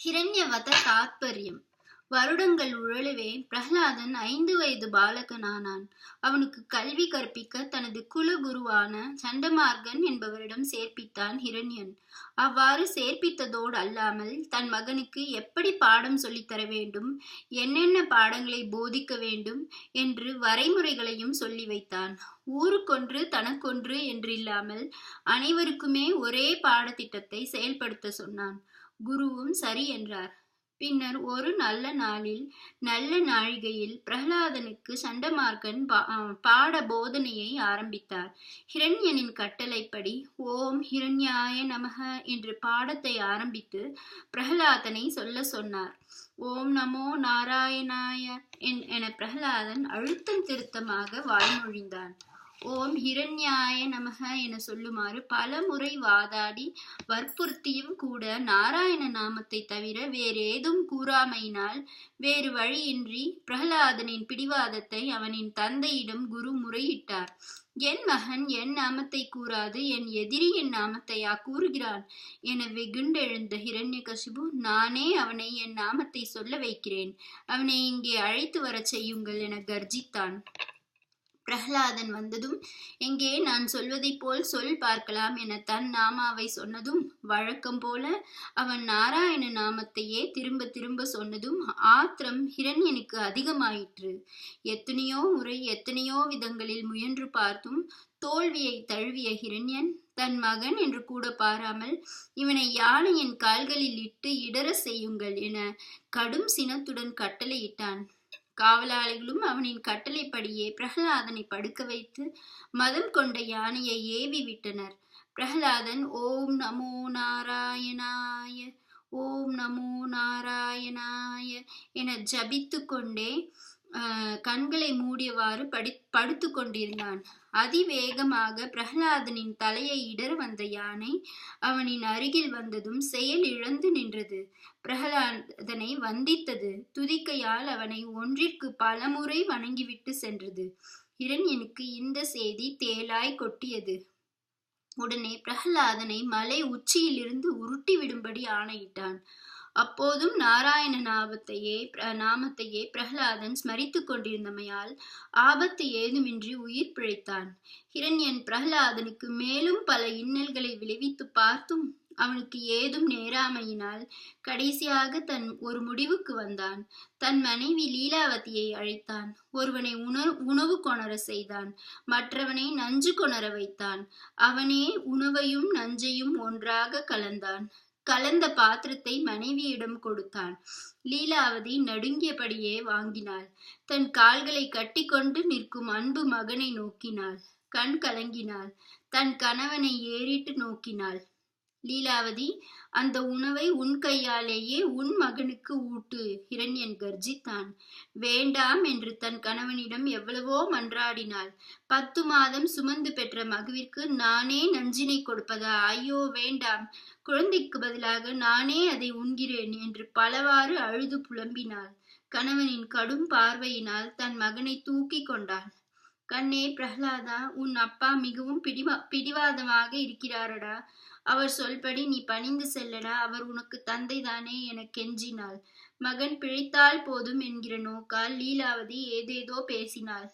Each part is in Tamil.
ஹிரண்யவத தாத்பரியம். வருடங்கள் உழலவே பிரகலாதன் ஐந்து வயது பாலகனானான். அவனுக்கு கல்வி கற்பிக்க தனது குலகுருவான சண்டமார்கன் என்பவரிடம் சேர்ப்பித்தான் ஹிரண்யன். அவ்வாறு சேர்ப்பித்ததோடு அல்லாமல் தன் மகனுக்கு எப்படி பாடம் சொல்லித்தர வேண்டும் என்னென்ன பாடங்களை போதிக்க வேண்டும் என்று வரைமுறைகளையும் சொல்லி வைத்தான். ஊருக்கொன்று தனக்கொன்று என்றில்லாமல் அனைவருக்குமே ஒரே பாடத்திட்டத்தை செயல்படுத்த சொன்னான். குருவும் சரி என்றார். பின்னர் ஒரு நல்ல நாளில் நல்ல நாழிகையில் பிரகலாதனுக்கு சண்டமார்க்கன் பாட போதனையை ஆரம்பித்தார். ஹிரண்யனின் கட்டளைப்படி ஓம் ஹிரண்யாய நமக என்று பாடத்தை ஆரம்பித்து பிரகலாதனை சொல்ல சொன்னார். ஓம் நமோ நாராயணாய என பிரகலாதன் அழுத்தம் திருத்தமாக வாய்மொழிந்தான். ஓம் ஹிரண்யாய நமக என சொல்லுமாறு பல முறை வாதாடி வற்புறுத்தியும் கூட நாராயண நாமத்தை தவிர வேறேதும் கூறாமையினால் வேறு வழியின்றி பிரகலாதனின் பிடிவாதத்தை அவனின் தந்தையிடம் குரு முறையிட்டார். என் மகன் என் நாமத்தை கூறாது என் எதிரி என் நாமத்தையா கூறுகிறான்? என வெகுண்டெழுந்த ஹிரண்யகசிபு நானே அவனை என் நாமத்தை சொல்ல வைக்கிறேன். அவனை இங்கே அழைத்து வரச் செய்யுங்கள் என கர்ஜித்தான். பிரஹ்லாதன் வந்ததும் எங்கே நான் சொல்வதைப் போல் சொல் பார்க்கலாம் என தன் நாமாவை சொன்னதும் வழக்கம் போல அவன் நாராயண நாமத்தையே திரும்ப திரும்ப சொன்னதும் ஆத்திரம் ஹிரண்யனுக்கு அதிகமாயிற்று. எத்தனையோ முறை எத்தனையோ விதங்களில் முயன்று பார்த்தும் தோல்வியை தழுவிய ஹிரண்யன் தன் மகன் என்று கூட பாராமல் இவனை யானையின் கால்களில் இட்டு இடர செய்யுங்கள் என கடும் சினத்துடன் கட்டளையிட்டான். காவலாளிகளும் அவனின் கட்டளைப்படியே பிரகலாதனை படுக்க வைத்து மதம் கொண்ட யானையை ஏவி விட்டனர். பிரகலாதன் ஓம் நமோ நாராயணாய ஓம் நமோ நாராயணாய என ஜபித்து கொண்டே கண்களை மூடியவாறு படி படுத்து கொண்டிருந்தான். அதிவேகமாக பிரகலாதனின் தலையை இடர் வந்த யானை அவனின் அருகில் வந்ததும் செயல் இழந்து நின்றது. பிரகலாதனை வந்தித்தது. துதிக்கையால் அவனை ஒன்றிற்கு பலமுறை வணங்கிவிட்டு சென்றது. இரண்யனுக்கு இந்த செய்தி தேலாய் கொட்டியது. உடனே பிரகலாதனை மலை உச்சியிலிருந்து உருட்டி விடும்படி ஆணையிட்டான். அப்போதும் நாராயண நாமத்தையே நாமத்தையே பிரகலாதன் ஸ்மரித்து கொண்டிருந்தமையால் ஆபத்து ஏதுமின்றி உயிர் பிழைத்தான். ஹிரண்யன் பிரகலாதனுக்கு மேலும் பல இன்னல்களை விளைவித்து பார்த்தும் அவனுக்கு ஏதும் நேராமையினால் கடைசியாக தன் ஒரு முடிவுக்கு வந்தான். தன் மனைவி லீலாவதியை அழைத்தான். ஒருவனை உணவு உணவு கொணர செய்தான். மற்றவனை நஞ்சு கொணர வைத்தான். அவனே உணவையும் நஞ்சையும் ஒன்றாக கலந்தான். கலந்த பாத்திரத்தை மனைவியிடம் கொடுத்தான். லீலாவதி நடுங்கியபடியே வாங்கினாள். தன் கால்களை கட்டிக்கொண்டு நிற்கும் அன்பு மகனை நோக்கினாள். கண் கலங்கினாள். தன் கணவனை ஏறிட்டு நோக்கினாள். லீலாவதி அந்த உணவை உன் கையாலேயே உன் மகனுக்கு ஊட்டு ஹிரண்யன் கர்ஜித்தான். வேண்டாம் என்று தன் கணவனிடம் எவ்வளவோ மன்றாடினாள். பத்து மாதம் சுமந்து பெற்ற மகுவிற்கு நானே நஞ்சினை கொடுப்பதா? ஐயோ வேண்டாம். குழந்தைக்கு பதிலாக நானே அதை உண்கிறேன் என்று பலவாறு அழுது புலம்பினாள். கணவனின் கடும் பார்வையினால் தன் மகனை தூக்கி கொண்டாள். கண்ணே பிரஹ்லாதா உன் அப்பா மிகவும் பிடிவா பிடிவாதமாக இருக்கிறாரடா. அவர் சொல்படி நீ பணிந்து செல்லடா அவர் உனக்கு தந்தை தானே என கெஞ்சினாள். மகன் பிழைத்தால் போதும் என்கிற நோக்கால் லீலாவதி ஏதேதோ பேசினாள்.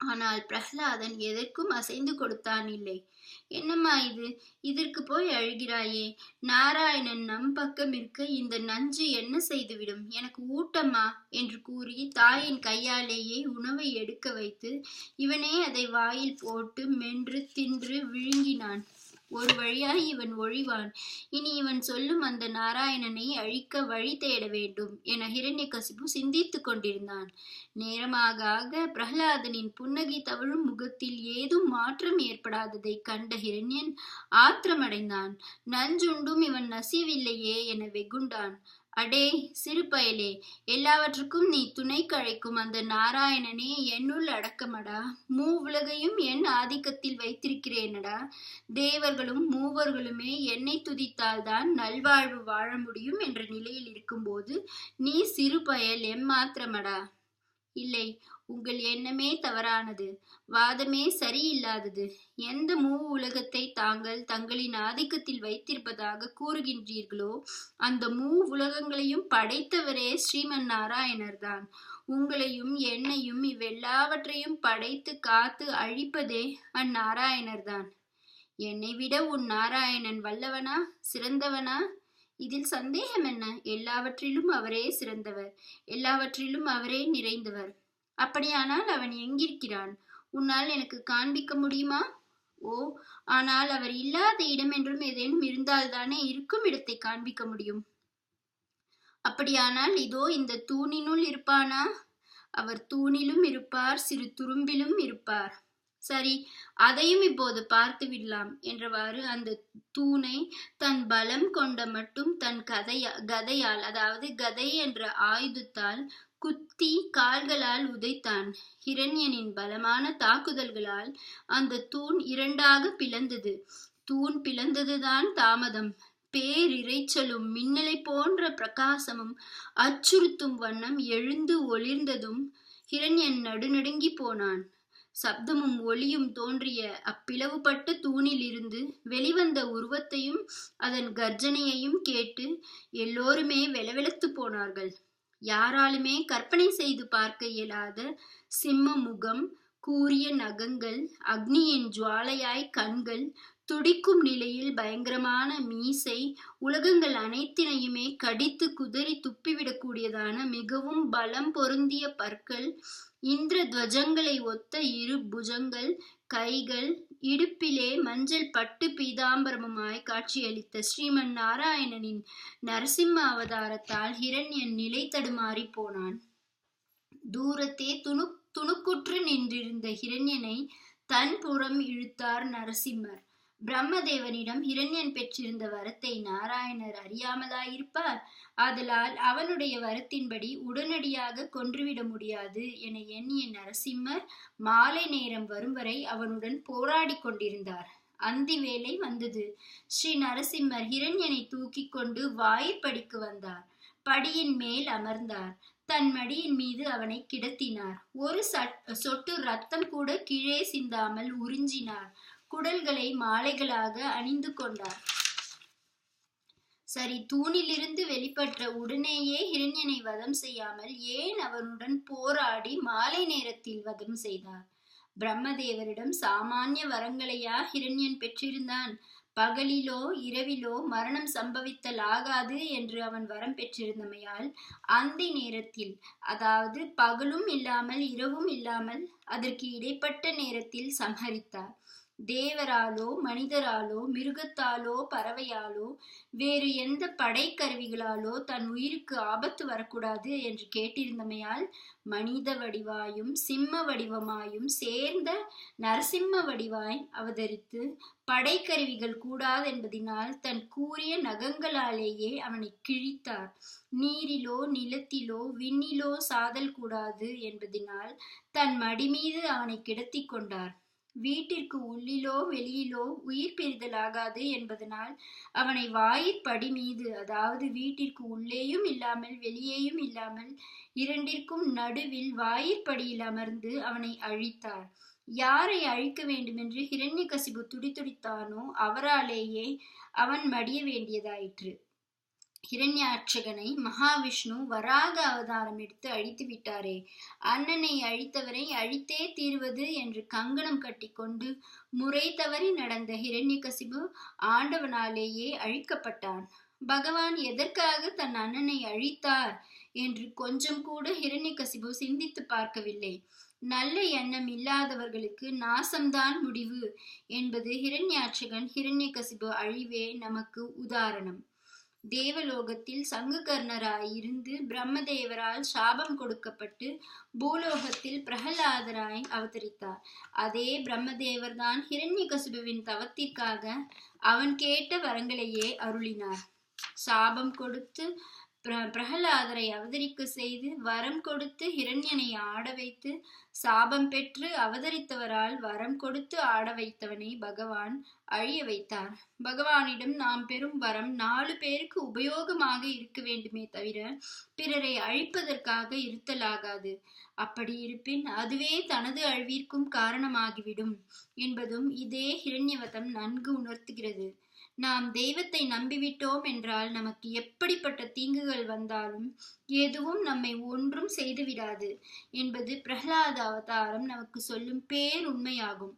ஆனால் பிரஹ்லாதன் எதற்கும் அசைந்து கொடுத்தான் இல்லை. என்னம்மா இது? இதற்கு போய் அழுகிறாயே? நாராயணன் நம் பக்கம் இருக்க இந்த நஞ்சு என்ன செய்துவிடும்? எனக்கு ஊட்டம்மா என்று கூறி தாயின் கையாலேயே உணவை எடுக்க வைத்து இவனே அதை வாயில் போட்டு மென்று தின்று விழுங்கினான். ஒரு வழியாய் இவன் ஒழிவான். இனி இவன் சொல்லும் அந்த நாராயணனை அழிக்க வழி தேட வேண்டும் என ஹிரண்யகசிபு சிந்தித்துக் கொண்டிருந்தான். நேரமாக ஆக பிரகலாதனின் புன்னகை தவழும் முகத்தில் ஏதும் மாற்றம் ஏற்படாததை கண்ட ஹிரண்யன் ஆத்திரமடைந்தான். நஞ்சுண்டும் இவன் நசியவில்லையே என வெகுண்டான். அடே சிறுபயலே எல்லாவற்றுக்கும் நீ துணை கழைக்கும் அந்த நாராயணனே என்னுள் அடக்கமடா. மூ உலகையும் என் ஆதிக்கத்தில் வைத்திருக்கிறேனடா. தேவர்களும் மூவர்களுமே என்னை துதித்தால்தான் நல்வாழ்வு வாழ முடியும் என்ற நிலையில் இருக்கும்போது நீ சிறுபயல் எம்மாத்திரமடா. இல்லை உங்கள் எண்ணமே தவறானது வாதமே சரியில்லாதது. எந்த மூ உலகத்தை தாங்கள் தங்களின் ஆதிக்கத்தில் வைத்திருப்பதாக கூறுகின்றீர்களோ அந்த மூ உலகங்களையும் படைத்தவரே ஸ்ரீமன் நாராயணர் தான். உங்களையும் என்னையும் இவ்வெல்லாவற்றையும் படைத்து காத்து அழிப்பதே அந்நாராயணர் தான். என்னை விட உன் நாராயணன் வல்லவனா சிறந்தவனா? இதில் சந்தேகம் என்ன? எல்லாவற்றிலும் அவரே சிறந்தவர் எல்லாவற்றிலும் அவரே நிறைந்தவர். அப்படியானால் அவன் எங்கிருக்கிறான்? உன்னால் எனக்கு காண்பிக்க முடியுமா? ஓ ஆனால் அவர் இல்லாத இடம் என்றும் ஏதேனும் இருந்தால்தானே இருக்கும் இடத்தை காண்பிக்க முடியும். அப்படியானால் இதோ இந்த தூணினுள் இருப்பானா? அவர் தூணிலும் இருப்பார் சிறு துரும்பிலும் இருப்பார். சரி அதையும் இப்போது பார்த்து விடலாம் என்றவாறு அந்த தூணை தன் பலம் கொண்ட மட்டும் தன் கதையா கதையால் அதாவது கதை என்ற ஆயுதத்தால் குத்தி கால்களால் உதைத்தான். ஹிரண்யனின் பலமான தாக்குதல்களால் அந்த தூண் இரண்டாக பிளந்தது. தூண் பிளந்ததுதான் தாமதம். பேரிரைச்சலும் மின்னலை போன்ற பிரகாசமும் அச்சுறுத்தும் வண்ணம் எழுந்து ஒளிர்ந்ததும் ஹிரண்யன் நடுநடுங்கி போனான். சப்தமும் ஒளியும் தோன்றிய அப்பிளவுபட்ட தூணிலிருந்து வெளிவந்த உருவத்தையும் அதன் கர்ஜனையையும் கேட்டு எல்லோருமே வெலவெலத்து போனார்கள். யாராலுமே கற்பனை செய்து பார்க்க இயலாத சிம்ம முகம் கூரிய நகங்கள் அக்னியின் ஜுவாலையாய் கண்கள் துடிக்கும் நிலையில் பயங்கரமான மீசை உலகங்கள் அனைத்தினையுமே கடித்து குதறி துப்பிவிடக்கூடியதான மிகவும் பலம் பொருந்திய பற்கள் இந்திர துவஜங்களை ஒத்த இரு புஜங்கள் கைகள் இடுப்பிலே மஞ்சள் பட்டு பீதாம்பரமுமாய் காட்சியளித்த ஸ்ரீமன் நாராயணனின் நரசிம்ம அவதாரத்தால் ஹிரண்யன் நிலை தடுமாறி போனான். தூரத்தே துணு துணுக்குற்று நின்றிருந்த ஹிரண்யனை தன் புறம் இழுத்தார் நரசிம்மர். பிரம்மதேவனிடம் ஹிரண்யன் பெற்றிருந்த வரத்தை நாராயணர் அறியாமலாயிருப்பார். ஆதலால் அவனுடைய வரத்தின்படி உடனடியாக கொன்றுவிட முடியாது என எண்ணிய நரசிம்மர் மாலை நேரம் வரும் வரை அவனுடன் போராடி கொண்டிருந்தார். அந்தி வேலை வந்தது. ஸ்ரீ நரசிம்மர் ஹிரண்யனை தூக்கி கொண்டு வாயிற்படிக்கு வந்தார். படியின் மேல் அமர்ந்தார். தன் மடியின் மீது அவனை கிடத்தினார். ஒரு சொட்டு ரத்தம் கூட கீழே சிந்தாமல் உறிஞ்சினார். குடல்களை மாலைகளாக அணிந்து கொண்டார். சரி தூணிலிருந்து வெளிப்பட்ட உடனேயே ஹிரண்யனை வதம் செய்யாமல் ஏன் அவனுடன் போராடி மாலை நேரத்தில் வதம் செய்தார்? பிரம்மதேவரிடம் சாமானிய வரங்களையா ஹிரண்யன் பெற்றிருந்தான்? பகலிலோ இரவிலோ மரணம் சம்பவித்தல் ஆகாது என்று அவன் வரம் பெற்றிருந்தமையால் அந்த நேரத்தில் அதாவது பகலும் இல்லாமல் இரவும் இல்லாமல் அதற்கு இடைப்பட்ட நேரத்தில் சம்ஹரித்தார். தேவராலோ மனிதராலோ மிருகத்தாலோ பறவையாலோ வேறு எந்த படைக்கருவிகளாலோ தன் உயிருக்கு ஆபத்து வரக்கூடாது என்று கேட்டிருந்தமையால் மனித வடிவாயும் சிம்ம வடிவமாயும் சேர்ந்த நரசிம்ம வடிவாய் அவதரித்து படைக்கருவிகள் கூடாதென்பதினால் தன் கூறிய நகங்களாலேயே அவனை கிழித்தார். நீரிலோ நிலத்திலோ விண்ணிலோ சாதல் கூடாது என்பதினால் தன் மடிமீது அவனை கிடத்தி கொண்டார். வீட்டிற்கு உள்ளிலோ வெளியிலோ உயிர் பெறுதலாகாது என்பதனால் அவனை வாயிற்படி மீது அதாவது வீட்டிற்கு உள்ளேயும் இல்லாமல் வெளியேயும் இல்லாமல் இரண்டிற்கும் நடுவில் வாயிற்படியில் அமர்ந்து அவனை அழித்தார். யாரை அழிக்க வேண்டுமென்று ஹிரண்யகசிபு துடிதுடித்தானோ அவராலேயே அவன் மடிய வேண்டியதாயிற்று. ஹிரண்யாட்சகனை மகாவிஷ்ணு வராக அவதாரம் எடுத்து அழித்து விட்டாரே. அண்ணனை அழித்தவரை அழித்தே தீர்வது என்று கங்கணம் கட்டிக்கொண்டு முறை தவறி நடந்த ஹிரண்யகசிபு ஆண்டவனாலேயே அழிக்கப்பட்டான். பகவான் எதற்காக தன் அண்ணனை அழித்தார் என்று கொஞ்சம் கூட ஹிரண்யகசிபு சிந்தித்து பார்க்கவில்லை. நல்ல எண்ணம் இல்லாதவர்களுக்கு நாசம்தான் முடிவு என்பது ஹிரண்யாட்சகன் ஹிரண்யகசிபு அழிவே நமக்கு உதாரணம். தேவலோகத்தில் சங்குகர்ணராய் இருந்து பிரம்மதேவரால் சாபம் கொடுக்கப்பட்டு பூலோகத்தில் பிரகலாதராய் அவதரித்தார். அதே பிரம்மதேவர் தான் ஹிரண்யகசுபுவின் தவத்திற்காக அவன் கேட்ட வரங்களையே அருளினார். சாபம் கொடுத்து பிர- பிரகலாதரை அவதரிக்க செய்து வரம் கொடுத்து ஹிரண்யனை ஆட வைத்து சாபம் பெற்று அவதரித்தவரால் வரம் கொடுத்து ஆட வைத்தவனை பகவான் அழிய வைத்தார். பகவானிடம் நாம் பெறும் வரம் நாலு பேருக்கு உபயோகமாக இருக்க வேண்டுமே தவிர பிறரை அழிப்பதற்காக இருத்தலாகாது. அப்படி இருப்பின் அதுவே தனது அழிவிற்கும் காரணமாகிவிடும் என்பதும் இதே ஹிரண்யவதம் நன்கு உணர்த்துகிறது. நாம் தெய்வத்தை நம்பிவிட்டோம் என்றால் நமக்கு எப்படிப்பட்ட தீங்குகள் வந்தாலும் எதுவும் நம்மை ஒன்றும் செய்துவிடாது என்பது பிரகலாத அவதாரம் நமக்கு சொல்லும் பேருண்மையாகும்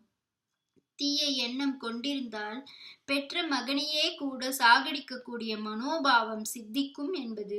தீய எண்ணம் கொண்டிருந்தால் பெற்ற மகனையே கூட சாகடிக்கக்கூடிய மனோபாவம் சித்திக்கும் என்பது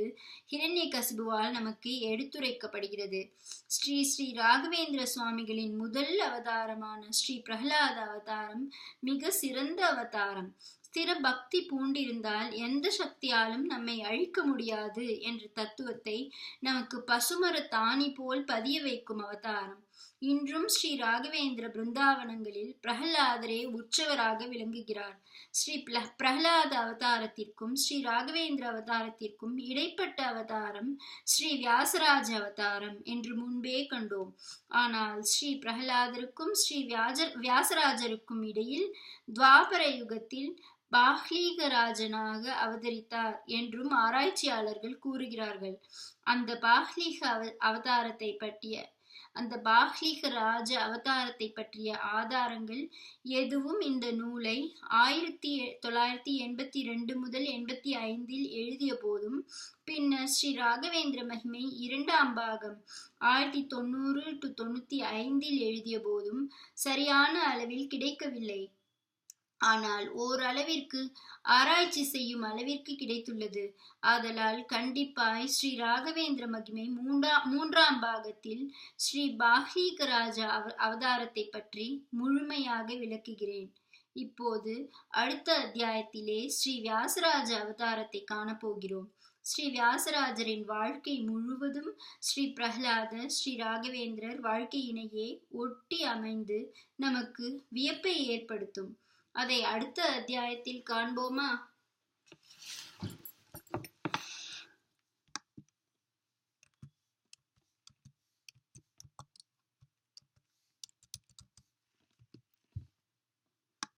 ஹிரண்யகசிபுவால் நமக்கு எடுத்துரைக்கப்படுகிறது. ஸ்ரீ ஸ்ரீ ராகவேந்திர சுவாமிகளின் முதல் அவதாரமான ஸ்ரீ பிரகலாத அவதாரம் மிக சிறந்த அவதாரம். ஸ்திர பக்தி பூண்டிருந்தால் எந்த சக்தியாலும் நம்மை அழிக்க முடியாது என்ற தத்துவத்தை நமக்கு பசுமர தானி போல் பதிய வைக்கும் அவதாரம். இன்றும் ஸ்ரீ ராகவேந்திர பிருந்தாவனங்களில் பிரகலாதரே உற்சவராக விளங்குகிறார். ஸ்ரீ பிரகலாத அவதாரத்திற்கும் ஸ்ரீ ராகவேந்திர அவதாரத்திற்கும் இடைப்பட்ட அவதாரம் ஸ்ரீ வியாசராஜ அவதாரம் என்று முன்பே கண்டோம். ஆனால் ஸ்ரீ பிரகலாதருக்கும் ஸ்ரீ வியாஜ வியாசராஜருக்கும் இடையில் துவாபர யுகத்தில் பாஹ்லீகராஜனாக அவதரித்தார் என்றும் ஆராய்ச்சியாளர்கள் கூறுகிறார்கள். அந்த பாஹ்லீக அவ அவதாரத்தை பற்றிய அந்த பாஹ்லீக ராஜ அவதாரத்தை பற்றிய ஆதாரங்கள் எதுவும் இந்த நூலை ஆயிரத்தி தொள்ளாயிரத்தி எண்பத்தி ரெண்டு முதல் எண்பத்தி ஐந்தில் எழுதிய போதும் பின்னர் ஸ்ரீ ராகவேந்திர மகிமை இரண்டாம் பாகம் ஆயிரத்தி தொண்ணூறு டு தொண்ணூத்தி ஐந்தில் எழுதிய போதும் சரியான அளவில் கிடைக்கவில்லை. ஆனால் ஓரளவிற்கு ஆராய்ச்சி செய்யும் அளவிற்கு கிடைத்துள்ளது. ஆதலால் கண்டிப்பாய் ஸ்ரீ ராகவேந்திர மகிமை மூன்றா மூன்றாம் பாகத்தில் ஸ்ரீ பாஹ்லீகராஜா அவ அவதாரத்தை பற்றி முழுமையாக விளக்குகிறேன். இப்போது அடுத்த அத்தியாயத்திலே ஸ்ரீ வியாசராஜ அவதாரத்தை காணப்போகிறோம். ஸ்ரீ வியாசராஜரின் வாழ்க்கை முழுவதும் ஸ்ரீ பிரகலாத ஸ்ரீ ராகவேந்திரர் வாழ்க்கையினையே ஒட்டி அமைந்து நமக்கு வியப்பை ஏற்படுத்தும். அதை அடுத்த அத்தியாயத்தில் காண்போமா?